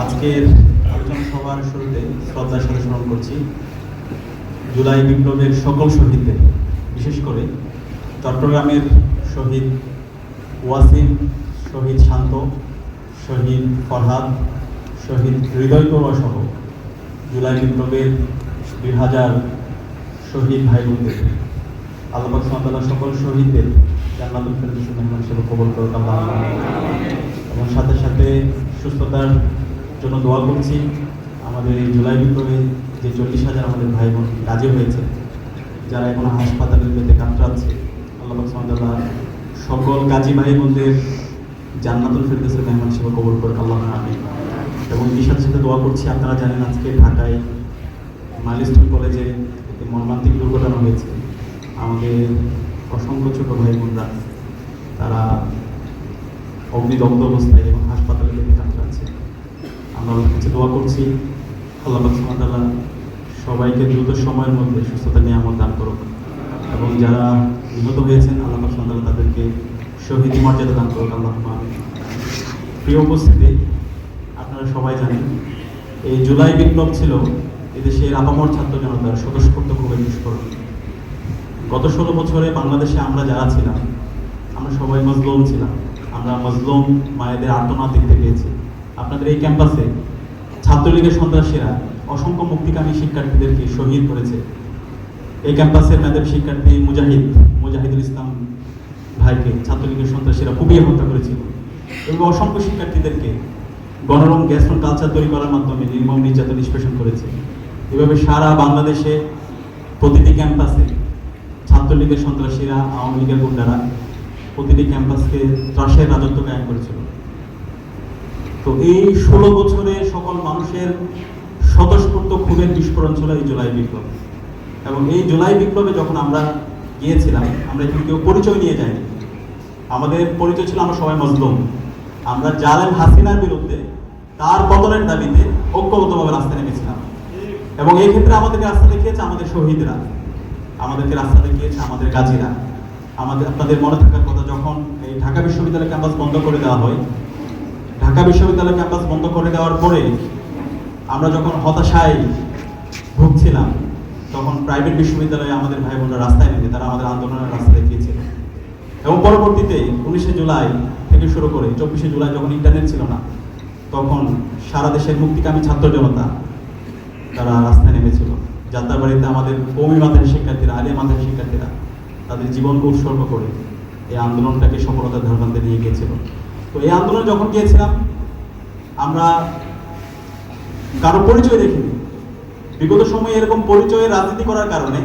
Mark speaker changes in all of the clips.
Speaker 1: আজকের আলোচনা সভার শুরুতে শ্রদ্ধার সাথে স্মরণ করছি, জুলাই বিপ্লবের সকল শহীদদের, বিশেষ করে চট্টগ্রামের শহীদ ওয়াসিম, শহীদ শান্ত, শহীদ ফরহাদ, শহীদ হৃদয় সহ জুলাই বিপ্লবের দুই হাজার শহীদ ভাই বোনদের আল্লাহ সাল্লাহ সকল শহীদদের জান্নাতুল ফেরদৌস মেহমান হিসেবে কবল করুক এবং সাথে সাথে সুস্থতার জন্য দোয়া করছি। আমাদের এই জুলাই বিপ্লবে যে চল্লিশ হাজার আমাদের ভাই বোন রাজি হয়েছে, যারা এখন হাসপাতালে পেতে কাতরাচ্ছে, আল্লাহ সাল্লাহ সকল গাজী ভাই বোনদের জান্নাতুল ফেরদৌসের মেহমান হিসেবে কবল করুক, আল্লাহ আমি এবং এই সাথে সাথে দোয়া করছি, আপনারা জানেন আজকে ঢাকায় মাইলস্টোন কলেজে একটি মর্মান্তিক দুর্ঘটনা হয়েছে। আমাদের অসংখ্য ছোট ভাই বোনরা তারা অগ্নিদগ্ধ অবস্থায় এবং হাসপাতালে লেগে কাতরাচ্ছে। আমরা কাছে দোয়া করছি। আল্লাহ সুবহানাহু সবাইকে দ্রুত সময়ের মধ্যে সুস্থতা, নিয়ামত দান করুক। এবং যারা নিহত হয়েছেন, আল্লাহ সুবহানাহু তাদেরকে শহীদ মর্যাদা দান করুক আল্লাহ প্রিয় উপস্থিতি, আপনারা সবাই জানেন, এই জুলাই বিপ্লব ছিল এদেশের আপামর ছাত্র জনতার স্বতঃস্ফূর্ত খুবই বিস্ফোরণ গত ষোলো বছরে বাংলাদেশে আমরা যারা ছিলাম, আমরা সবাই মজলুম ছিলাম। আমরা মজলুম মায়েদের আর্তনাদ দেখতে পেয়েছি। আপনাদের এই ক্যাম্পাসে ছাত্রলীগের সন্ত্রাসীরা অসংখ্য মুক্তিকামী শিক্ষার্থীদেরকে শহীদ করেছে। এই ক্যাম্পাসের মেধাবী শিক্ষার্থী মুজাহিদ, মুজাহিদুল ইসলাম ভাইকে ছাত্রলীগের সন্ত্রাসীরা কুপিয়ে হত্যা করেছিল। এবং অসংখ্য শিক্ষার্থীদেরকে গণরম গ্যাস্ট্রন কালচার তৈরি করার মাধ্যমে নির্মম নির্যাতন নিষ্পেষণ করেছে। এভাবে সারা বাংলাদেশে প্রতিটি ক্যাম্পাসে ছাত্রলীগের সন্ত্রাসীরা আওয়ামী লীগের গুন্ডারা প্রতিটি ক্যাম্পাসকে ত্রাসের রাজত্ব কায়েম করেছিল। তো এই ষোলো বছরে সকল মানুষের স্বতঃস্ফূর্ত খুনের বিস্ফোরণ ছিল এই জুলাই বিপ্লব। এবং এই জুলাই বিপ্লবে যখন আমরা গিয়েছিলাম, আমরা এখানে কেউ পরিচয় নিয়ে যাইনি আমাদের পরিচয় ছিল আমরা সবাই মজলুম। আমরা জালেম হাসিনার বিরুদ্ধে তার পতনের দাবিতে ঐক্যবদ্ধভাবে রাস্তায় নেমেছিলাম। এবং এই ক্ষেত্রে আমাদেরকে রাস্তা দেখিয়েছে আমাদের শহীদরা। আমাদেরকে রাস্তা দেখিয়েছে আমাদের গাজীরা। আমাদের, আপনাদের মনে থাকার কথা যখন এই ঢাকা বিশ্ববিদ্যালয় ক্যাম্পাস বন্ধ করে দেওয়া হয় ঢাকা বিশ্ববিদ্যালয় ক্যাম্পাস বন্ধ করে দেওয়ার পরে আমরা যখন হতাশায় ভুগছিলাম, তখন প্রাইভেট বিশ্ববিদ্যালয়ে আমাদের ভাই বোনরা রাস্তায় নেমে তারা আমাদের আন্দোলনের রাস্তা দেখিয়েছিল এবং পরবর্তীতে উনিশে জুলাই থেকে শুরু করে চব্বিশে জুলাই যখন ইন্টারনেট ছিল না, তখন সারা দেশের মুক্তিকামী ছাত্র জনতা তারা রাস্তায় নেমেছিল। যাত্রাবাড়িতে আমাদের কৌমি মাথায় শিক্ষার্থীরা, আলিয়া মাথায় শিক্ষার্থীরা তাদের জীবনকে উৎসর্গ করে এই আন্দোলনটাকে সফলতার ধারণাতে নিয়ে গিয়েছিল। তো এই আন্দোলন যখন গিয়েছিলাম, আমরা কারও পরিচয় দেখিনি। বিগত সময়ে এরকম পরিচয়ের রাজনীতি করার কারণে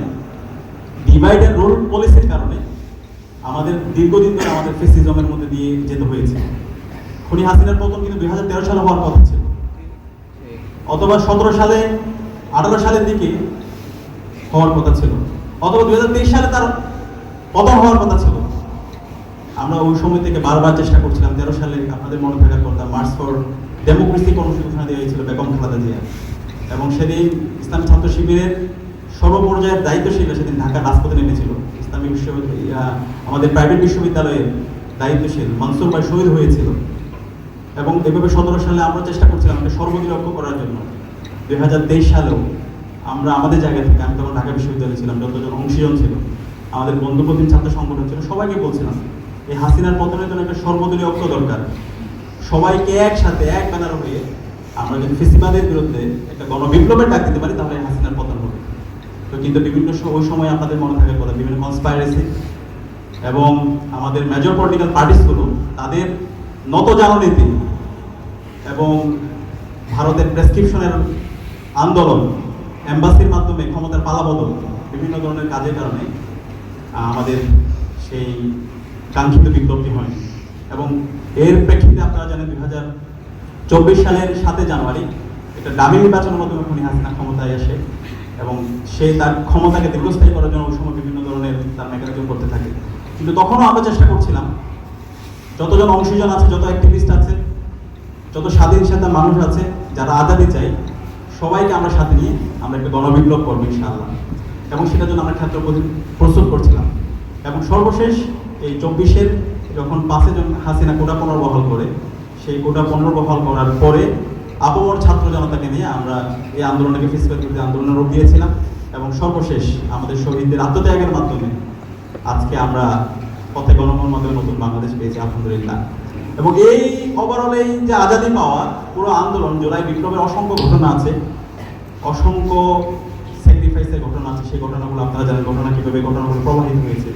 Speaker 1: ডিভাইড অ্যান্ড রোল পলিসির কারণে আমাদের দীর্ঘদিন ধরে আমাদের ফেসিজমের মধ্যে দিয়ে যেতে হয়েছে। খনি হাসিনার পতন কিন্তু দুই হাজার তেরো সালে হওয়ার কথা ছিল। অথবা সতেরো সালে, আঠারো সালের দিকে হওয়ার কথা ছিল। অথবা দুই সালে তার পতন হওয়ার কথা ছিল। আমরা ওই সময় থেকে বারবার চেষ্টা করছিলাম, তেরো সালে আপনাদের মনে থাকার কথা মার্চ ফর ডেমোক্রেসি কর্মসূচনা দেওয়া হয়েছিল বেগম খালেদা জিয়া। এবং সেদিন ইসলামী ছাত্র শিবিরের সর্বপর্যায়ের দায়িত্বশীল সেদিন ঢাকা রাজপথে নেমেছিল। ইসলামী বিশ্ববিদ্যালয় আমাদের প্রাইভেট বিশ্ববিদ্যালয়ের দায়িত্বশীল মনসুর ভাই শহীদ হয়েছিল। এবং এভাবে সতেরো সালে আমরা চেষ্টা করছিলাম একটা সর্বদিক লক্ষ্য করার জন্য। দুই হাজার তেইশ সালেও আমরা আমাদের জায়গা থেকে, আমি তখন ঢাকা বিশ্ববিদ্যালয়ে ছিলাম, যতজন অংশীজন ছিল, আমাদের বন্ধুপ্রতিম ছাত্র সংগঠন ছিল, সবাইকে বলছিলাম এই হাসিনার পতনের জন্য একটা সর্বদলীয় ঐক্য দরকার। সবাইকে একসাথে, এক ব্যানার হয়ে আমরা যদি ফেসিবাদের বিরুদ্ধে একটা গণবিপ্লবের ডাক দিতে পারি, তাহলে হাসিনার পতন হবে। তো কিন্তু বিভিন্ন ওই সময় আপনাদের মনে থাকার কথা, বিভিন্ন কনস্পাইরেসি এবং আমাদের মেজর পলিটিক্যাল পার্টিসগুলো তাদের নত জাননীতি এবং ভারতের প্রেসক্রিপশনের আন্দোলন এম্বাসির মাধ্যমে ক্ষমতার পালাবদল, বিভিন্ন ধরনের কাজের কারণে আমাদের সেই কাঙ্ক্ষিত বিপ্লবটি হয়নি এবং এর প্রেক্ষিতে আপনারা জানেন দুই হাজার চব্বিশ সালের সাতে জানুয়ারি একটা ডামি নির্বাচনের মাধ্যমে খনি হাসিনা ক্ষমতায় আসে এবং সে তার ক্ষমতাকে দীর্ঘস্থায়ী করার জন্য ওই সময় বিভিন্ন ধরনের তার মেকানিজম করতে থাকে। কিন্তু তখনও আমরা চেষ্টা করছিলাম, যতজন অংশীজন আছে, যত অ্যাক্টিভিস্ট আছে, যত স্বাধীন চেতা মানুষ আছে, যারা আজাদি চাই, সবাইকে আমরা সাথে নিয়ে আমরা একটা গণবিপ্লব করব ইনশাআল্লাহ। এবং সেটার জন্য আমরা ক্ষেত্র প্রস্তুত করছিলাম। এবং সর্বশেষ এই চব্বিশের যখন পাঁচে হাসিনা কোটা পুনর্বহাল করে, সেই কোটা পুনর্বহাল করার পরে আবহাওয়ার ছাত্র জনতাকে নিয়ে আমরা এই আন্দোলনটাকে ফেসিবাদ বিরোধী আন্দোলনের রূপ দিয়েছিলাম এবং সর্বশেষ আমাদের শহীদদের আত্মত্যাগের মাধ্যমে আজকে আমরা পথে গণমন মাধ্যমে নতুন বাংলাদেশ পেয়েছি, আলহামদুলিল্লাহ। এবং এই ওভারঅল এই যে আজাদি পাওয়া, পুরো আন্দোলন জুলাই বিপ্লবের অসংখ্য ঘটনা আছে। অসংখ্য স্যাক্রিফাইসের ঘটনা আছে, সেই ঘটনাগুলো আপনারা জানেন, ঘটনা কীভাবে, ঘটনাগুলো প্রবাহিত হয়েছে।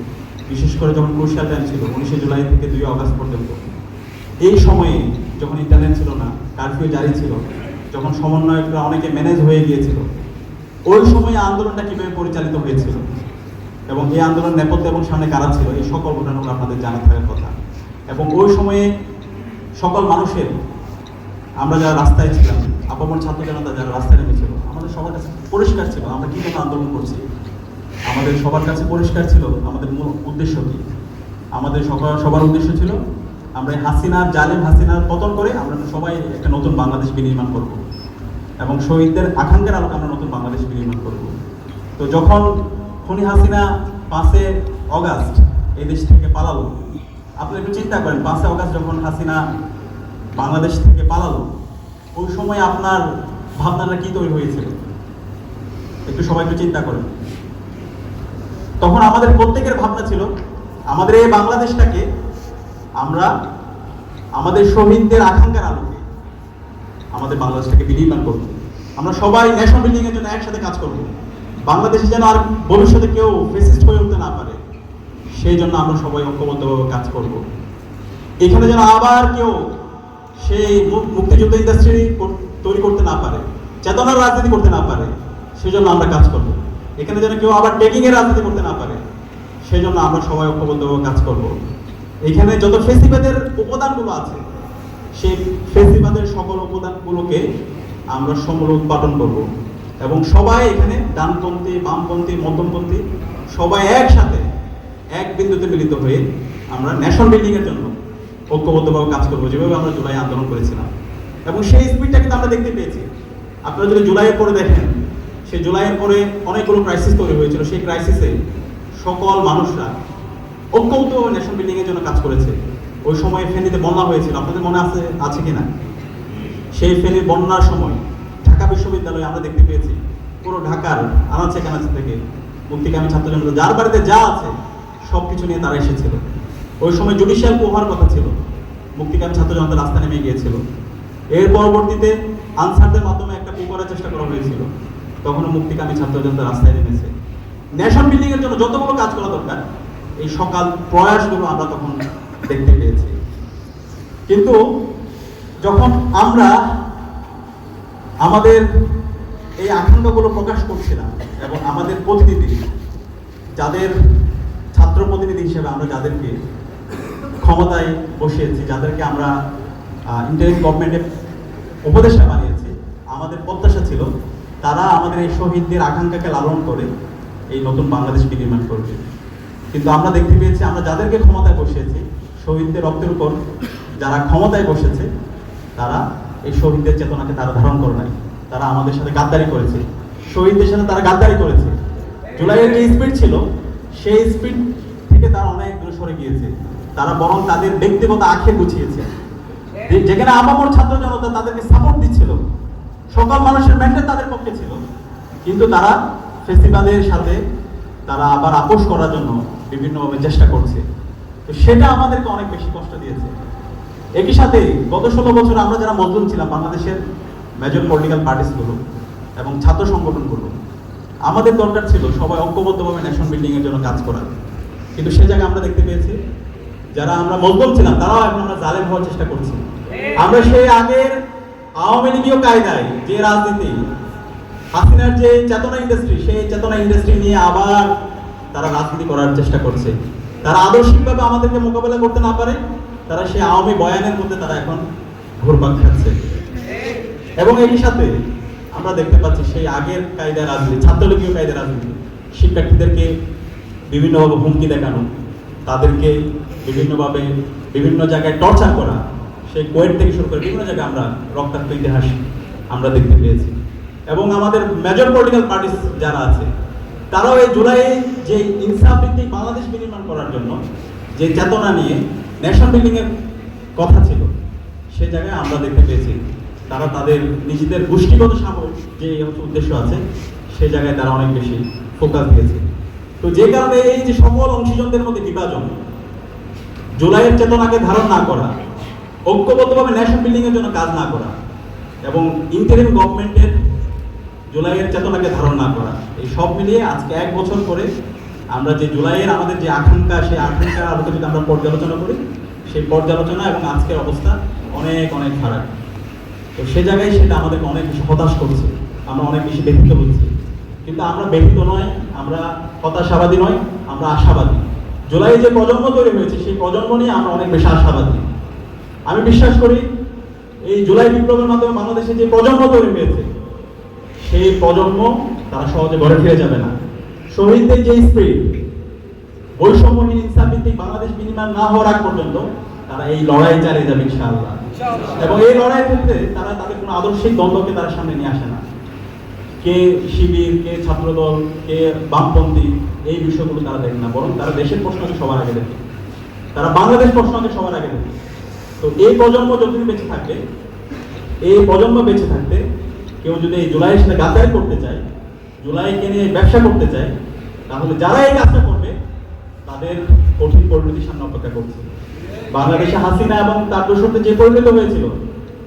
Speaker 1: বিশেষ করে যখন ক্রুশিয়াল টাইম ছিল, উনিশে জুলাই থেকে দুই আগস্ট পর্যন্ত। এই সময়ে যখন ইন্টারনেট ছিল না কারফিউ জারি ছিল, যখন সমন্বয়করা অনেকে ম্যানেজ হয়ে গিয়েছিল, ওই সময়ে আন্দোলনটা কীভাবে পরিচালিত হয়েছিল? এবং এই আন্দোলন নেপথ্যে এবং সামনে কারা ছিল? এই সকল ঘটনাগুলো আপনাদের জানা থাকার কথা। এবং ওই সময়ে সকল মানুষের, আমরা যারা রাস্তায় ছিলাম, আপামর ছাত্র জনতা যারা রাস্তায় নেমেছিল, আমাদের সবার কাছে পরিষ্কার ছিল, আমরা কী আন্দোলন করছি? আমাদের সবার কাছে পরিষ্কার ছিল, আমাদের মূল উদ্দেশ্য কি? আমাদের সবার সবার উদ্দেশ্য ছিল, আমরা হাসিনার জালেম হাসিনার পতন করে আমরা সবাই একটা নতুন বাংলাদেশ বিনির্মাণ করব এবং শহীদদের আকাঙ্ক্ষার আলোকে আমরা নতুন বাংলাদেশ বিনির্মাণ করব। তো যখন খুনি হাসিনা পাঁচে অগাস্ট এই দেশ থেকে পালালো, আপনি একটু চিন্তা করেন, পাঁচে অগাস্ট যখন হাসিনা বাংলাদেশ থেকে পালালো, ওই সময় আপনার ভাবনাটা কি তৈরি হয়েছিল? একটু সবাই একটু চিন্তা করেন। তখন আমাদের প্রত্যেকের ভাবনা ছিল, আমাদের এই বাংলাদেশটাকে আমরা আমাদের শহীদদের আকাঙ্ক্ষার আলোকে আমাদের বাংলাদেশটাকে বিনির্মাণ করব। আমরা সবাই ন্যাশনাল বিল্ডিং এর জন্য একসাথে কাজ করব। বাংলাদেশে যেন আর ভবিষ্যতে কেউ ফেসিস্ট হয়ে উঠতে না পারে, সেই জন্য আমরা সবাই ঐক্যবদ্ধভাবে কাজ করব। এখানে যেন আবার কেউ সেই মুক্তিযুদ্ধ ইন্ডাস্ট্রি তৈরি করতে না পারে, চেতনার রাজনীতি করতে না পারে, সেই জন্য আমরা কাজ করব। এখানে যেন কেউ আবার টেকিং এর রাজনীতি করতে না পারে সেই জন্য আমরা সবাই ঐক্যবদ্ধভাবে কাজ করব। এখানে যত ফেসিবাদের উপাদানগুলো আছে, সেই ফেসিবাদের সকল উপাদানগুলোকে আমরা সমূল উৎপাদন করব। এবং সবাই এখানে ডানপন্থী, বামপন্থী, মধ্যমপন্থী, সবাই একসাথে, এক বিন্দুতে মিলিত হয়ে আমরা ন্যাশন বিল্ডিং এর জন্য ঐক্যবদ্ধভাবে কাজ করব, যেভাবে আমরা জুলাই আন্দোলন করেছিলাম। এবং সেই স্পিডটা কিন্তু আমরা দেখতে পেয়েছি। আপনারা যদি জুলাইয়ের পরে দেখেন সেই জুলাইয়ের পরে অনেকগুলো ক্রাইসিস তৈরি হয়েছিল। সেই ক্রাইসিসে সকল মানুষরা ঐক্যবদ্ধ ন্যাশনাল বিল্ডিং এর জন্য কাজ করেছে। ওই সময় ফেনীতে বন্যা হয়েছিল। আপনাদের মনে আছে আছে কিনা? সেই ফেনীর বন্যার সময় ঢাকা বিশ্ববিদ্যালয়ে আমরা দেখতে পেয়েছি। পুরো ঢাকার আনাচে কানাচে থেকে মুক্তিকামী ছাত্র যার বাড়িতে যা আছে সব কিছু নিয়ে তারা এসেছিল। ওই সময় জুডিশিয়াল পোহার কথা ছিল। মুক্তিকামী ছাত্র জনতা রাস্তা নেমে গিয়েছিল। এর পরবর্তীতে আনসারদের মাধ্যমে একটা কু করার চেষ্টা করা হয়েছিল। তখনও মুক্তিকামী ছাত্র জনতা রাস্তায় নেমেছে। ন্যাশনাল বিল্ডিং এর জন্য যতগুলো কাজ করা দরকার, এই সকাল প্রয়াসগুলো আমরা তখন দেখতে পেয়েছি। কিন্তু যখন আমরা আমাদের এই আকাঙ্ক্ষাগুলো প্রকাশ করছিলাম এবং আমাদের প্রতিনিধি, যাদের ছাত্র প্রতিনিধি হিসেবে আমরা যাদেরকে ক্ষমতায় বসিয়েছি, যাদেরকে আমরা ইন্টারিম গভর্নমেন্টের উপদেষ্টা বানিয়েছি, আমাদের প্রত্যাশা ছিল তারা আমাদের এই শহীদদের আকাঙ্ক্ষাকে লালন করে এই নতুন বাংলাদেশ বিনির্মাণ করবে। কিন্তু আমরা দেখতে পেয়েছি, আমরা যাদেরকে ক্ষমতায় বসিয়েছি, শহীদদের রক্তের উপর যারা ক্ষমতায় বসেছে, তারা এই শহীদদের চেতনাকে তারা ধারণ করে নাই। তারা আমাদের সাথে গাদ্দারি করেছে। শহীদদের সাথে তারা গাদ্দারি করেছে। জুলাইয়ের যে স্পিড ছিল, সেই স্পিড থেকে তারা অনেক দূরে সরে গিয়েছে। তারা বরং তাদের ব্যক্তিগত আখে গুছিয়েছে। যেখানে আপামর ছাত্র জনতা তাদেরকে সাপোর্ট দিচ্ছিল সকল মানুষের ম্যান্ডেট তাদের পক্ষে ছিল। কিন্তু তারা ফেস্টিভ্যালের সাথে তারা আবার আপোষ করার জন্য বিভিন্নভাবে চেষ্টা করছে। তো সেটা আমাদেরকে অনেক বেশি কষ্ট দিয়েছে। একই সাথে গত ষোলো বছর আমরা যারা মজলুম ছিলাম, বাংলাদেশের মেজর পলিটিক্যাল পার্টিসগুলো এবং ছাত্র সংগঠনগুলো আমাদের দরকার ছিল সবাই ঐক্যবদ্ধভাবে ন্যাশনাল বিল্ডিং এর জন্য কাজ করার কিন্তু সে জায়গায় আমরা দেখতে পেয়েছি, যারা আমরা মজলুম ছিলাম, তারাও এখন আমরা জালেম হওয়ার চেষ্টা করছি। আমরা সেই আগের আওয়ামী লীগীয় কায়দায় যে রাজনীতি, হাসিনার যে চেতনা ইন্ডাস্ট্রি সেই চেতনা ইন্ডাস্ট্রি নিয়ে আবার তারা রাজনীতি করার চেষ্টা করছে। তারা আদর্শিকভাবে আমাদেরকে মোকাবেলা করতে না পারে, তারা সেই আওয়ামী বয়ানের মধ্যে তারা এখন ঘুরপাক খাচ্ছে। এবং একই সাথে আমরা দেখতে পাচ্ছি সেই আগের কায়দার রাজনীতি, ছাত্রলীগীয় কায়দা রাজনীতি, শিক্ষার্থীদেরকে বিভিন্নভাবে হুমকি দেখানো, তাদেরকে বিভিন্নভাবে বিভিন্ন জায়গায় টর্চার করা সেই কোয়েট থেকে শুরু করে বিভিন্ন জায়গায় আমরা রক্তাক্ত ইতিহাস আমরা দেখতে পেয়েছি। এবং আমাদের মেজর পলিটিক্যাল পার্টি যারা আছে, তারাও এই জুলাই যে ইনসাফ ভিত্তিক বাংলাদেশ বিনির্মাণ করার জন্য যে চেতনা নিয়ে ন্যাশনাল বিল্ডিং এর কথা ছিল সে জায়গায় আমরা দেখতে পেয়েছি। তারা তাদের নিজেদের গোষ্ঠীগত সাময়িক যে উদ্দেশ্য আছে, সেই জায়গায় তারা অনেক বেশি ফোকাস দিয়েছে। তো যে কারণে এই যে সকল অংশীজনদের মধ্যে বিভাজন, জুলাইয়ের চেতনাকে ধারণ না করা ঐক্যবদ্ধভাবে ন্যাশন বিল্ডিং এর জন্য কাজ না করা এবং ইন্টারিম গভর্নমেন্টের জুলাইয়ের চেতনাকে ধারণ না করা, এই সব মিলিয়ে আজকে এক বছর পরে আমরা যে জুলাইয়ের আমাদের যে আকাঙ্ক্ষা, সেই আকাঙ্ক্ষার আলোকে যদি আমরা পর্যালোচনা করি, সেই পর্যালোচনা এবং আজকের অবস্থা অনেক অনেক খারাপ। তো সে জায়গায় সেটা আমাদেরকে অনেক বেশি হতাশ করছে, আমরা অনেক বেশি ব্যথিত হচ্ছি। কিন্তু আমরা ব্যথিত নয়, আমরা হতাশাবাদী নয়, আমরা আশাবাদী। জুলাই যে প্রজন্ম তৈরি হয়েছে, সেই প্রজন্ম নিয়ে আমরা অনেক বেশি আশাবাদী। আমি বিশ্বাস করি, এই জুলাই বিপ্লবের মাধ্যমে বাংলাদেশে যে প্রজন্ম তৈরি হয়েছে, সেই প্রজন্ম তারা সহজে ঘরে ফিরে যাবে না। শহীদদের যে স্পিরিট বৈষম্যহীন ইনসাফ বাংলাদেশ বিনিময় না হওয়ার আগ পর্যন্ত তারা এই লড়াই চালিয়ে যাবে ইনশাআল্লাহ। এবং এই লড়াইয়ের ক্ষেত্রে তারা তাদের কোনো আদর্শিক দ্বন্দ্বকে তারা সামনে নিয়ে আসে না। কে শিবির, কে ছাত্রদল, কে বামপন্থী, এই বিষয়গুলো তারা দেখে না, বরং তারা দেশের প্রশ্নকে সবার আগে দেখে। তারা বাংলাদেশ প্রশ্নকে সবার আগে দেখে। তো এই প্রজন্ম যতদিন বেঁচে থাকবে এই প্রজন্ম বেঁচে থাকতে কেউ যদি এই জুলাইয়ের সাথে গাদ্দারি করতে চায়, জুলাইকে নিয়ে ব্যবসা করতে চায়, তাহলে যারা এই কাজটা করবে, তাদের কঠিন পরিণতির সামনে অপেক্ষা করছে। বাংলাদেশে হাসিনা এবং তার দোষরদের যে পরিণত হয়েছিল,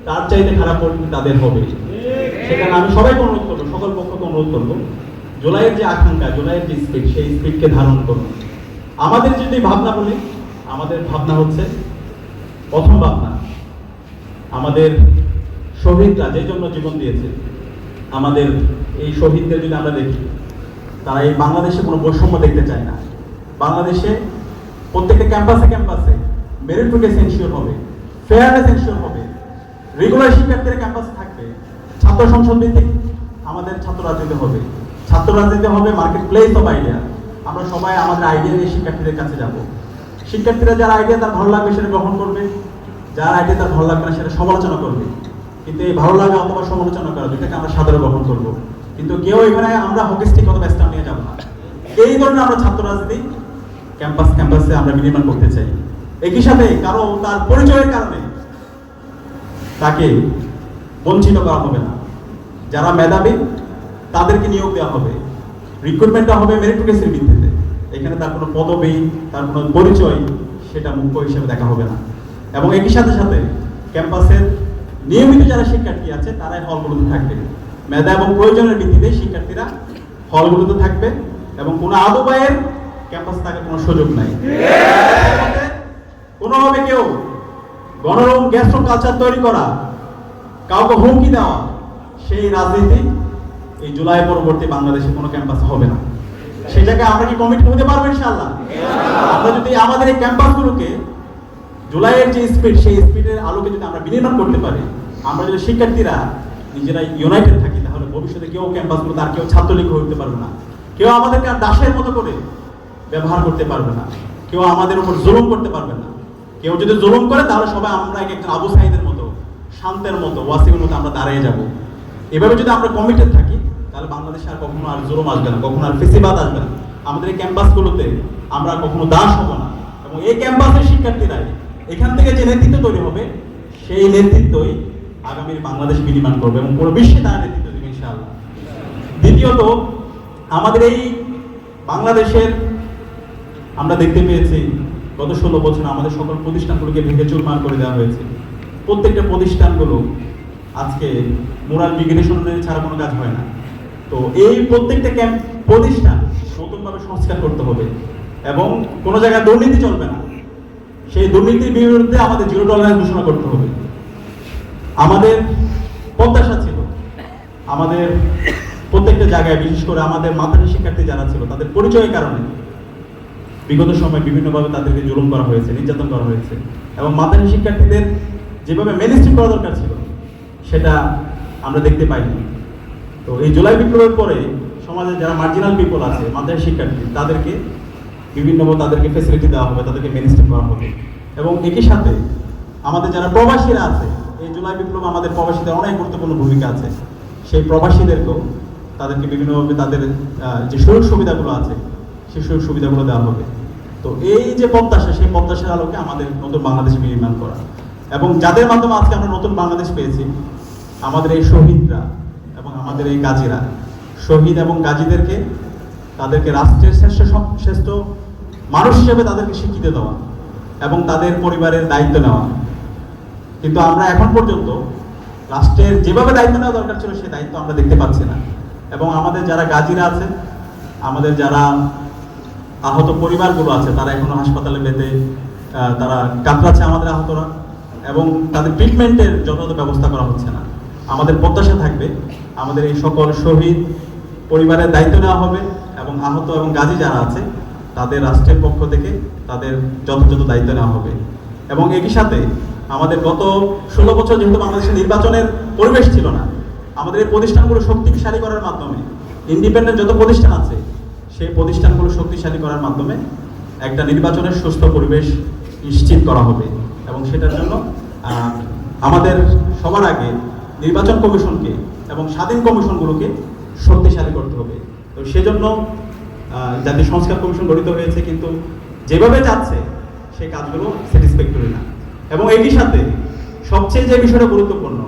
Speaker 1: তার চাইতে খারাপ পরিণতি তাদের হবে। সেখানে আমি সবাইকে অনুরোধ করব, সকল পক্ষকে অনুরোধ করব, জুলাইয়ের যে আকাঙ্ক্ষা, জুলাইয়ের যে স্পিড সেই স্পিডকে ধারণ করুন। আমাদের যদি ভাবনা বলি, আমাদের ভাবনা হচ্ছে প্রথম ভাবনা, আমাদের শহীদরা যে জন্য জীবন দিয়েছে, আমাদের এই শহীদদের যদি আমরা দেখি, তারা এই বাংলাদেশে কোনো বৈষম্য দেখতে চায় না। বাংলাদেশে প্রত্যেকটা ক্যাম্পাসে ক্যাম্পাসে মেরিটোরিয়াস এনশিওর হবে ফেয়ারনেস এনশিওর হবে রেগুলার শিক্ষার্থীরা ক্যাম্পাসে থাকবে, ছাত্র সংসদ ভিত্তিক আমাদের ছাত্র রাজনীতি হবে। ছাত্র রাজনীতি হবে মার্কেট প্লেস অফ আইডিয়া আমরা সবাই আমাদের আইডিয়া নিয়ে শিক্ষার্থীদের কাছে যাব। শিক্ষার্থীরা যার আইডিয়া তার ভালো লাগবে সেটা গ্রহণ করবে। যার আইডিয়া তার ভালো লাগবে না সেটা সমালোচনা করবে। কিন্তু এই ভালো লাগা অথবা সমালোচনা করা দুটাকে আমরা সাধারণ গ্রহণ করব। কিন্তু কেউ এখানে আমরা হকিস্টিক অথবা স্টাম নিয়ে যাব না। এই ধরনের আমরা ছাত্র রাজনীতি ক্যাম্পাস ক্যাম্পাসে আমরা বিনিময় করতে চাই। একই সাথে কারও তার পরিচয়ের কারণে তাকে বঞ্চিত করা হবে না। যারা মেধাবী, তাদেরকে নিয়োগ দেওয়া হবে। রিক্রুটমেন্টটা হবে মেরিটোরিয়াসের ভিত্তিতে। এখানে তার কোনো পদবি, তার কোনো পরিচয় সেটা মুখ্য হিসেবে দেখা হবে না। এবং একই সাথে সাথে ক্যাম্পাসের নিয়মিত যারা শিক্ষার্থী আছে, তারাই হলগুলোতে থাকবে। মেধা এবং প্রয়োজনের ভিত্তিতে শিক্ষার্থীরা হলগুলোতে থাকবে এবং কোনো আদবায়ের ক্যাম্পাসে থাকার কোনো সুযোগ নাই। কোনোভাবে কেউ গণরম গ্যাস্ট্রো কালচার তৈরি করা, কাউকে হুমকি দেওয়া, সেই রাজনীতি এই জুলাই পরবর্তী বাংলাদেশে কোনো ক্যাম্পাসে হবে না। সেটাকে আমরা কি কমিটি হতে পারব ইনশাআল্লাহ? আমরা যদি আমাদের এই ক্যাম্পাসগুলোকে জুলাইয়ের যে স্পিড সেই স্পিডের আলোকে যদি আমরা বিনিময় করতে পারি, আমরা যদি শিক্ষার্থীরা নিজেরা ইউনাইটেড থাকি, তাহলে ভবিষ্যতে কেউ ক্যাম্পাসগুলো আর কেউ ছাত্রলীগ হতে পারবে না। কেউ আমাদেরকে আর দাসের মতো করে ব্যবহার করতে পারবে না। কেউ আমাদের উপর জুলুম করতে পারবে না। কেউ যদি জুলুম করে, তাহলে সবাই আমরা এক একজন আবু সাইদের মতো, শান্তের মতো, ওয়াসিমের মতো আমরা দাঁড়িয়ে যাব। এভাবে যদি আমরা কমিটেড থাকি তাহলে বাংলাদেশে আর কখনো আর জুলুম আসবে না, কখনো আর ফেসিবাদ আসবে না। আমাদের এই ক্যাম্পাসগুলোতে আমরা কখনো দাস হব না। এবং এই ক্যাম্পাসের শিক্ষার্থীরাই এখান থেকে যে নেতৃত্ব তৈরি হবে, সেই নেতৃত্বই আগামীর বাংলাদেশ বিনির্মাণ করবে এবং পুরো বিশ্বে তারা নেতৃত্ব দেবে, ইনশাআল্লাহ। দ্বিতীয়ত, আমাদের এই বাংলাদেশের আমরা দেখতে পেয়েছি, গত ষোলো বছর আমাদের সকল প্রতিষ্ঠানগুলোকে ভেঙে চুরমার করে দেওয়া হয়েছে। প্রত্যেকটা প্রতিষ্ঠানগুলো আজকে মোরাল ডিগ্রেডেশনের ছাড়া কোনো কাজ হয় না। তো এই প্রত্যেকটা ক্যাম্প প্রতিষ্ঠান নতুনভাবে সংস্কার করতে হবে এবং কোনো জায়গায় দুর্নীতি চলবে না। সেই দুর্নীতির বিরুদ্ধে আমাদের জিরো টলারেন্স ঘোষণা করতে হবে। আমাদের প্রত্যাশা ছিল, আমাদের প্রত্যেকটা জায়গায়, বিশেষ করে আমাদের মাথারি শিক্ষার্থী যারা ছিল, তাদের পরিচয়ের কারণে বিগত সময় বিভিন্নভাবে তাদেরকে জুলুম করা হয়েছে, নির্যাতন করা হয়েছে এবং মাথারি শিক্ষার্থীদের যেভাবে মেনস্ট্রিম করা দরকার ছিল, সেটা আমরা দেখতে পাইনি। তো এই জুলাই বিপ্লবের পরে সমাজে যারা মার্জিনাল পিপল আছে মাথারি শিক্ষার্থী, তাদেরকে বিভিন্নভাবে তাদেরকে ফেসিলিটি দেওয়া হবে, তাদেরকে মেনস্ট্রিম করা হবে। এবং একই সাথে আমাদের যারা প্রবাসীরা আছে, এই জুলাই বিপ্লব আমাদের প্রবাসীদের অনেক গুরুত্বপূর্ণ ভূমিকা আছে। সেই প্রবাসীদেরকেও তাদেরকে বিভিন্নভাবে তাদের যে সুযোগ সুবিধাগুলো আছে, সেই সুযোগ সুবিধাগুলো দেওয়া হবে। তো এই যে প্রত্যাশা, সেই প্রত্যাশার আলোকে আমাদের নতুন বাংলাদেশ বিনির্মাণ করা। এবং যাদের মাধ্যমে আজকে আমরা নতুন বাংলাদেশ পেয়েছি, আমাদের এই শহীদরা আমাদের এই গাজীরা। শহীদ এবং গাজীদেরকে তাদেরকে রাষ্ট্রের শ্রেষ্ঠ শ্রেষ্ঠ মানুষ হিসেবে তাদেরকে স্বীকৃতি দেওয়া এবং তাদের পরিবারের দায়িত্ব নেওয়া। কিন্তু আমরা এখন পর্যন্ত রাষ্ট্রের যেভাবে দায়িত্ব নেওয়া দরকার ছিল সেই দায়িত্ব আমরা দেখতে পাচ্ছি না। এবং আমাদের যারা গাজীরা আছে আমাদের যারা আহত পরিবারগুলো আছে তারা এখনও হাসপাতালে পেতে আহ, তারা কাতরাচ্ছে আমাদের আহতরা এবং তাদের ট্রিটমেন্টের যথাযথ ব্যবস্থা করা হচ্ছে না। আমাদের প্রত্যাশা থাকবে, আমাদের এই সকল শহীদ পরিবারের দায়িত্ব নেওয়া হবে এবং আহত এবং গাজী যারা আছে, তাদের রাষ্ট্রের পক্ষ থেকে তাদের যথাযথ দায়িত্ব নেওয়া হবে। এবং একই সাথে আমাদের গত ষোলো বছর যেহেতু বাংলাদেশে নির্বাচনের পরিবেশ ছিল না, আমাদের এই প্রতিষ্ঠানগুলো শক্তিশালী করার মাধ্যমে ইন্ডিপেন্ডেন্ট যত প্রতিষ্ঠান আছে, সেই প্রতিষ্ঠানগুলো শক্তিশালী করার মাধ্যমে একটা নির্বাচনের সুস্থ পরিবেশ নিশ্চিত করা হবে। এবং সেটার জন্য আমাদের সবার আগে নির্বাচন কমিশনকে এবং স্বাধীন কমিশনগুলোকে শক্তিশালী করতে হবে। তো সেজন্য জাতীয় সংস্কার কমিশন গঠিত হয়েছে, কিন্তু যেভাবে যাচ্ছে সেই কাজগুলো স্যাটিসফ্যাক্টরি না। এবং একই সাথে সবচেয়ে যে বিষয়টা গুরুত্বপূর্ণ,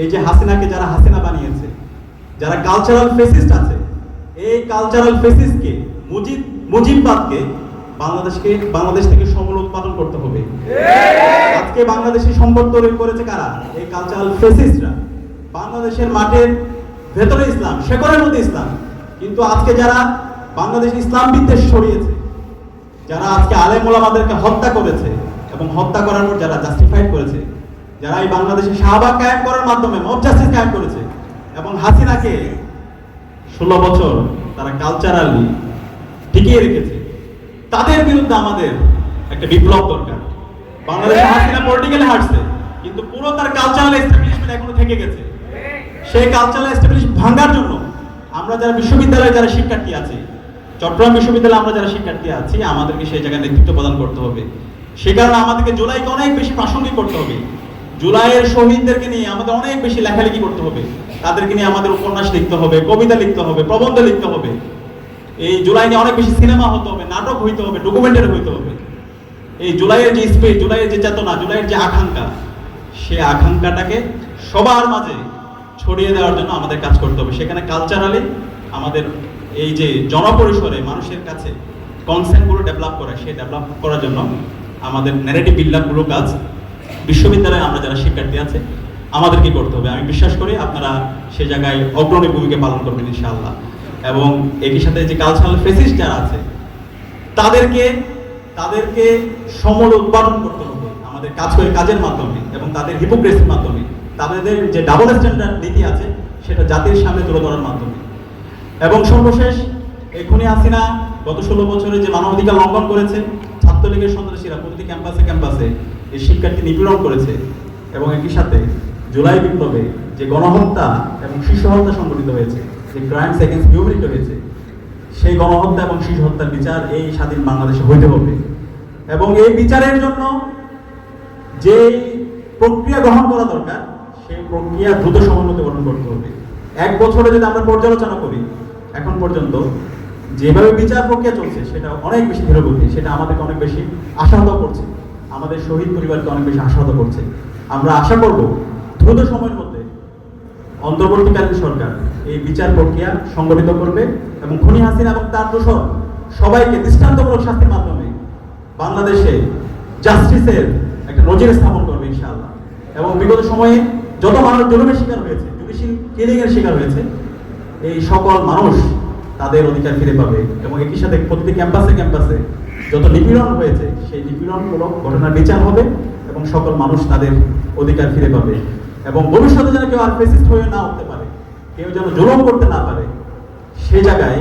Speaker 1: এই যে হাসিনাকে যারা হাসিনা বানিয়েছে, যারা কালচারাল ফেসিস্ট আছে, এই কালচারাল ফেসিস্টকে মুজিব, মুজিববাদকে বাংলাদেশকে, বাংলাদেশ থেকে উৎপাদন করতে হবে। আজকে বাংলাদেশি সম্পদ তৈরি করেছে কারা? এই কালচারাল ফেসিস্টরা বাংলাদেশের মাঠের ভেতরে ইসলাম শেকড়ের মধ্যে ইসলাম। কিন্তু আজকে যারা বাংলাদেশ ইসলাম বিদ্বেষ ছড়িয়েছে যারা আজকে আলেম ওলামাদেরকে হত্যা করেছে এবং হত্যা করার পর যারা জাস্টিফাইড করেছে যারা এই বাংলাদেশে শাহবাগ কায়েম করার মাধ্যমে মব জাস্টিস কায়েম করেছে এবং হাসিনাকে ষোলো বছর তারা কালচারালি টিকিয়ে রেখেছে তাদের বিরুদ্ধে আমাদের একটা বিপ্লব দরকার। বাংলাদেশে হাসিনা পলিটিক্যালি হারছে কিন্তু পুরো তার কালচারাল এস্টাবলিশমেন্ট এখনও থেকে গেছে। সেই কালচারাল এস্টাবলিশ ভাঙার জন্য আমরা যারা বিশ্ববিদ্যালয়ে যারা শিক্ষার্থী আছি চট্টগ্রাম বিশ্ববিদ্যালয়ে আমরা যারা শিক্ষার্থী আছি আমাদেরকে সেই জায়গায় নেতৃত্ব প্রদান করতে হবে। সে কারণে আমাদেরকে জুলাইকে অনেক বেশি প্রাসঙ্গিক করতে হবে। জুলাইয়ের শহীদদেরকে নিয়ে আমাদের অনেক বেশি লেখালেখি করতে হবে। তাদেরকে নিয়ে আমাদের উপন্যাস লিখতে হবে কবিতা লিখতে হবে প্রবন্ধ লিখতে হবে। এই জুলাই নিয়ে অনেক বেশি সিনেমা হতে হবে নাটক হইতে হবে ডকুমেন্টারি হইতে হবে। এই জুলাইয়ের যে স্পেস, জুলাইয়ের যে চেতনা, জুলাইয়ের যে আকাঙ্ক্ষা, সে আকাঙ্ক্ষাটাকে সবার মাঝে ছড়িয়ে দেওয়ার জন্য আমাদের কাজ করতে হবে। সেখানে কালচারালি আমাদের এই যে জনপরিসরে মানুষের কাছে কনসেন্টগুলো ডেভেলপ করা সেই ডেভেলপ করার জন্য আমাদের ন্যারেটিভ বিল্ড আপগুলো কাজ, বিশ্ববিদ্যালয়ে আমরা যারা শিক্ষার্থী আছে, আমাদেরকে করতে হবে। আমি বিশ্বাস করি আপনারা সে জায়গায় অগ্রণী ভূমিকা পালন করবেন ইনশাআল্লাহ। এবং একই সাথে যে কালচারাল ফেসিস যারা আছে, তাদেরকে তাদেরকে সমল উৎপাদন করতে হবে। আমাদের কাজ করে কাজের মাধ্যমে এবং তাদের হিপোক্রেসির মাধ্যমে। তাদের যে ডাবল স্ট্যান্ডার্ড নীতি আছে, সেটা জাতির সামনে তুলে ধরার মাধ্যমে। এবং সর্বশেষ, এখনই হাসিনা গত ষোলো বছরে যে মানবাধিকার লঙ্ঘন করেছে, ছাত্রলীগের সন্ত্রাসীরা প্রতিটি ক্যাম্পাসে ক্যাম্পাসে এই শিক্ষার্থী নিপীড়ন করেছে এবং একই সাথে জুলাই বিপ্লবে যে গণহত্যা এবং শিশু হত্যা সংঘটিত হয়েছে, যে ক্রাইমস এগেন্স্ট হিউম্যানিটি হয়েছে সেই গণহত্যা এবং শিশু হত্যার বিচার এই স্বাধীন বাংলাদেশে হইতে হবে। এবং এই বিচারের জন্য যে প্রক্রিয়া গ্রহণ করা দরকার, সেই প্রক্রিয়া দ্রুত সমন্বয় গ্রহণ করতে হবে। এক বছরে যদি আমরা পর্যালোচনা করি, এখন পর্যন্ত যেভাবে বিচার প্রক্রিয়া চলছে, সেটা অনেক বেশি ধীরগতি সেটা আমাদেরকে অনেক বেশি আশাহত করছে। আমাদের শহীদ পরিবারকে অনেক বেশি আশাহত করছে। আমরা আশা করব, দ্রুত সময়ের মধ্যে অন্তর্বর্তীকালীন সরকার এই বিচার প্রক্রিয়া সংগঠিত করবে এবং খনি হাসিনা এবং তার দোষর সবাইকে দৃষ্টান্তমূলক শাস্তির মাধ্যমে বাংলাদেশে জাস্টিসের একটা নজির স্থাপন করবে ইনশাআল্লাহ। এবং বিগত সময়ে যত মানুষ জুলুমের শিকার হয়েছে জুডিশিয়াল কিলিং এর শিকার হয়েছে, এই সকল মানুষ তাদের অধিকার ফিরে পাবে এবং একই সাথে প্রতিটি ক্যাম্পাসে ক্যাম্পাসে যত নিপীড়ন হয়েছে, সেই নিপীড়নমূলক ঘটনার বিচার হবে এবং সকল মানুষ তাদের অধিকার ফিরে পাবে। এবং ভবিষ্যতে যেন কেউ আর ফেসিস্ট হয়ে না উঠতে পারে, কেউ যেন জুলুম করতে না পারে, সে জায়গায়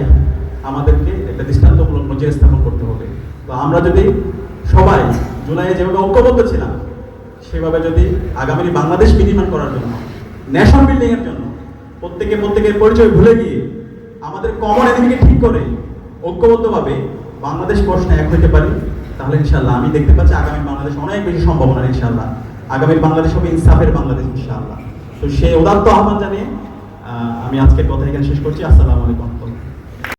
Speaker 1: আমাদেরকে একটা দৃষ্টান্তমূলক নজির স্থাপন করতে হবে। তো আমরা যদি সবাই জুলাইয়ে যেভাবে ঐক্যবদ্ধ ছিলাম, সেভাবে যদি আগামী বাংলাদেশ বিনির্মাণ করার জন্য ন্যাশন বিল্ডিং এর জন্য প্রত্যেকে প্রত্যেকের পরিচয় ভুলে গিয়ে আমাদের কমন এনিমিকে ঠিক করে ঐক্যবদ্ধভাবে বাংলাদেশ প্রশ্নে এক হইতে পারি, তাহলে ইনশাল্লাহ আমি দেখতে পাচ্ছি আগামী বাংলাদেশ অনেক বেশি সম্ভাবনা ইনশাল্লাহ আগামী বাংলাদেশ হবে ইনসাফের বাংলাদেশ, ইনশাআল্লাহ। তো সেই উদাত্ত আহ্বান জানিয়ে আমি আজকের কথা এখানে শেষ করছি। আসসালামু আলাইকুম।